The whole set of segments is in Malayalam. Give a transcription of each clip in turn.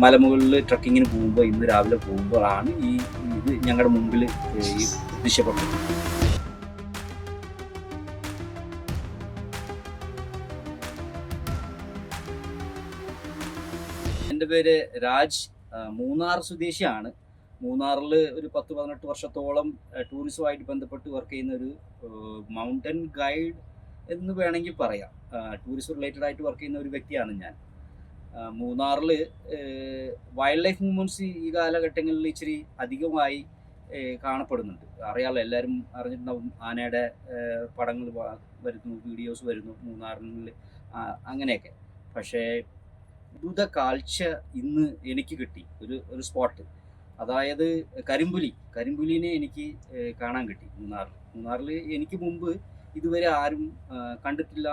മലമുകളിൽ ട്രക്കിങ്ങിന് പോകുമ്പോൾ ഇന്ന് രാവിലെ പോകുമ്പോഴാണ് ഈ ഇത് ഞങ്ങളുടെ മുമ്പിൽ ഈ ദൃശ്യപ്പെട്ടത്. എന്റെ പേര് രാജ് മൂന്നാർ സ്വദേശിയാണ്. മൂന്നാറിൽ ഒരു പത്ത് പതിനെട്ട് വർഷത്തോളം ടൂറിസവുമായിട്ട് ബന്ധപ്പെട്ട് വർക്ക് ചെയ്യുന്ന ഒരു മൗണ്ടൻ ഗൈഡ് എന്ന് വേണമെങ്കിൽ പറയാം. ടൂറിസം റിലേറ്റഡ് ആയിട്ട് വർക്ക് ചെയ്യുന്ന ഒരു വ്യക്തിയാണ് ഞാൻ. മൂന്നാറിൽ വൈൽഡ് ലൈഫ് മൂവ്മെന്റ്സ് ഈ കാലഘട്ടങ്ങളിൽ ഇച്ചിരി അധികമായി കാണപ്പെടുന്നുണ്ട്. അറിയാമല്ലോ എല്ലാവരും അറിഞ്ഞിട്ടുണ്ടാവും ആനയുടെ പടങ്ങൾ വരുന്നു വീഡിയോസ് വരുന്നു മൂന്നാറിൽ അങ്ങനെയൊക്കെ. പക്ഷേ അത്ഭുത കാഴ്ച ഇന്ന് എനിക്ക് കിട്ടി ഒരു ഒരു സ്പോട്ട് അതായത് കരിമ്പുലി. കരിമ്പുലിനെ എനിക്ക് കാണാൻ കിട്ടി മൂന്നാറിൽ മൂന്നാറിൽ എനിക്ക് മുമ്പ് ഇതുവരെ ആരും കണ്ടിട്ടില്ല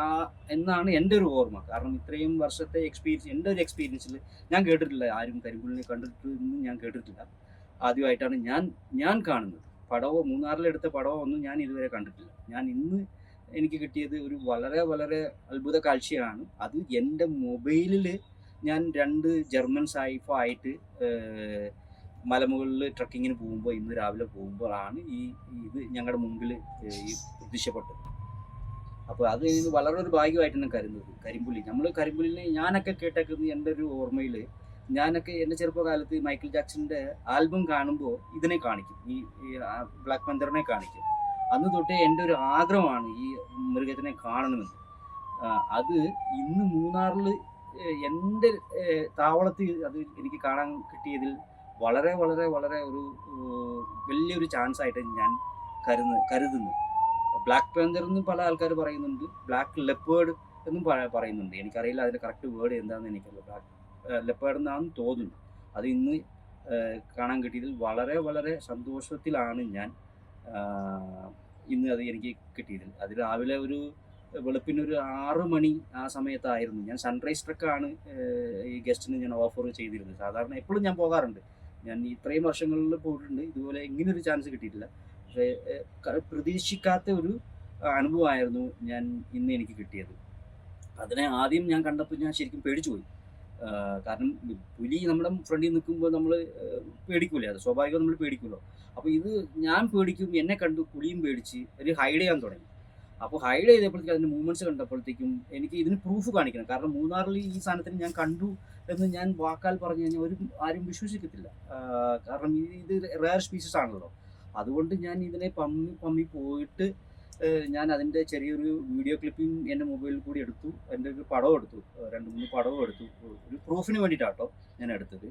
എന്നാണ് എന്റെ ഒരു ഓർമ്മ. കാരണം ഇത്രയും വർഷത്തെ എക്സ്പീരിയൻസ് എന്റെ ഒരു എക്സ്പീരിയൻസിൽ ഞാൻ കേട്ടിട്ടില്ല. ആരും കരിമ്പുള്ളിനെ കണ്ടിട്ടില്ല ഞാൻ കേട്ടിട്ടില്ല. ആദ്യമായിട്ടാണ് ഞാൻ ഞാൻ കാണുന്നത്. പടവോ മൂന്നാറിലെടുത്ത പടവോ ഒന്നും ഞാൻ ഇതുവരെ കണ്ടിട്ടില്ല. ഞാൻ ഇന്ന് എനിക്ക് കിട്ടിയത് ഒരു വളരെ വളരെ അത്ഭുത കാഴ്ചയാണ്. അത് എന്റെ മൊബൈലിൽ ഞാൻ രണ്ട് ജർമ്മൻ സൈഫോ ആയിട്ട് മലമുകളിൽ ട്രക്കിങ്ങിന് പോകുമ്പോൾ ഇന്ന് രാവിലെ പോകുമ്പോഴാണ് ഈ ഇത് ഞങ്ങളുടെ മുമ്പിൽ ദൃശ്യപ്പെട്ടത്. അപ്പോൾ അത് വളരെ ഒരു ഭാഗ്യമായിട്ട് തന്നെ കരുതുന്നത്. കരിമ്പുലി നമ്മൾ കരിമ്പുലിനെ ഞാനൊക്കെ കേട്ടേക്കുന്നത് എന്റെ ഒരു ഓർമ്മയിൽ ഞാനൊക്കെ എന്റെ ചെറുപ്പകാലത്ത് മൈക്കിൾ ജാക്സന്റെ ആൽബം കാണുമ്പോൾ ഇതിനെ കാണിക്കും. ഈ ബ്ലാക്ക് പന്തറിനെ കാണിക്കും. അന്ന് തൊട്ടേ എന്റെ ഒരു ആഗ്രഹമാണ് ഈ മൃഗത്തിനെ കാണണമെന്ന്. അത് ഇന്ന് മൂന്നാറിൽ എന്റെ താവളത്തിൽ അത് എനിക്ക് കാണാൻ കിട്ടിയതിൽ വളരെ വളരെ വളരെ ഒരു വലിയൊരു ചാൻസ് ആയിട്ട് ഞാൻ കരുതുന്നു കരുതുന്നു. ബ്ലാക്ക് പാന്തർ എന്നും പല ആൾക്കാർ പറയുന്നുണ്ട്. ബ്ലാക്ക് ലെപ്പേർഡ് എന്നും പറയുന്നുണ്ട്. എനിക്കറിയില്ല അതിന്റെ കറക്റ്റ് വേർഡ് എന്താണെന്ന് എനിക്കറിയില്ല. ബ്ലാക്ക് ലെപ്പേർഡ് എന്നാണ് തോന്നുന്നു. അത് ഇന്ന് കാണാൻ കിട്ടിയതിൽ വളരെ വളരെ സന്തോഷത്തിലാണ് ഞാൻ ഇന്ന് അത് എനിക്ക് കിട്ടിയതിൽ. അത് രാവിലെ ഒരു വെളുപ്പിന് ഒരു ആറ് മണി ആ സമയത്തായിരുന്നു. ഞാൻ സൺറൈസ് ട്രക്കാണ് ഈ ഗസ്റ്റിന് ഞാൻ ഓഫർ ചെയ്തിരുന്നത്. സാധാരണ എപ്പോഴും ഞാൻ പോകാറുണ്ട്. ഞാൻ ഇത്രയും വർഷങ്ങളിൽ പോയിട്ടുണ്ട്. ഇതുപോലെ ഇങ്ങനൊരു ചാൻസ് കിട്ടിയിട്ടില്ല. പ്രതീക്ഷിക്കാത്ത ഒരു അനുഭവമായിരുന്നു ഞാൻ ഇന്ന് എനിക്ക് കിട്ടിയത്. അതിനെ ആദ്യം ഞാൻ കണ്ടപ്പോൾ ഞാൻ ശരിക്കും പേടിച്ചു പോയി. കാരണം പുലി നമ്മുടെ ഫ്രണ്ടിൽ നിൽക്കുമ്പോൾ നമ്മൾ പേടിക്കൂലേ? അത് സ്വാഭാവികം നമ്മൾ പേടിക്കുമല്ലോ അപ്പോൾ ഇത് ഞാൻ പേടിക്കും എന്നെ കണ്ടു പുലിയും പേടിച്ച് ഒരു ഹൈഡ് ചെയ്യാൻ തുടങ്ങി. അപ്പോൾ ഹൈഡ് ചെയ്തപ്പോഴത്തേക്കും അതിന്റെ മൂവ്മെന്റ്സ് കണ്ടപ്പോഴത്തേക്കും എനിക്ക് ഇതിന് പ്രൂഫ് കാണിക്കണം. കാരണം മൂന്നാറിൽ ഈ സാധനത്തിന് ഞാൻ കണ്ടു എന്ന് ഞാൻ വാക്കാൽ പറഞ്ഞു കഴിഞ്ഞാൽ ഒരു ആരും വിശ്വസിക്കത്തില്ല. കാരണം ഇത് റയർ സ്പീസസ് ആണല്ലോ. അതുകൊണ്ട് ഞാൻ ഇതിനെ പമ്മി പമ്മി പോയിട്ട് ഞാൻ അതിന്റെ ചെറിയൊരു വീഡിയോ ക്ലിപ്പിംഗ് എന്റെ മൊബൈലിൽ കൂടി എടുത്തു. എന്റെ ഒരു പടവും എടുത്തു. രണ്ട് മൂന്ന് പടവും എടുത്തു. ഒരു പ്രൂഫിന് വേണ്ടിയിട്ടാട്ടോ ഞാൻ എടുത്തത്.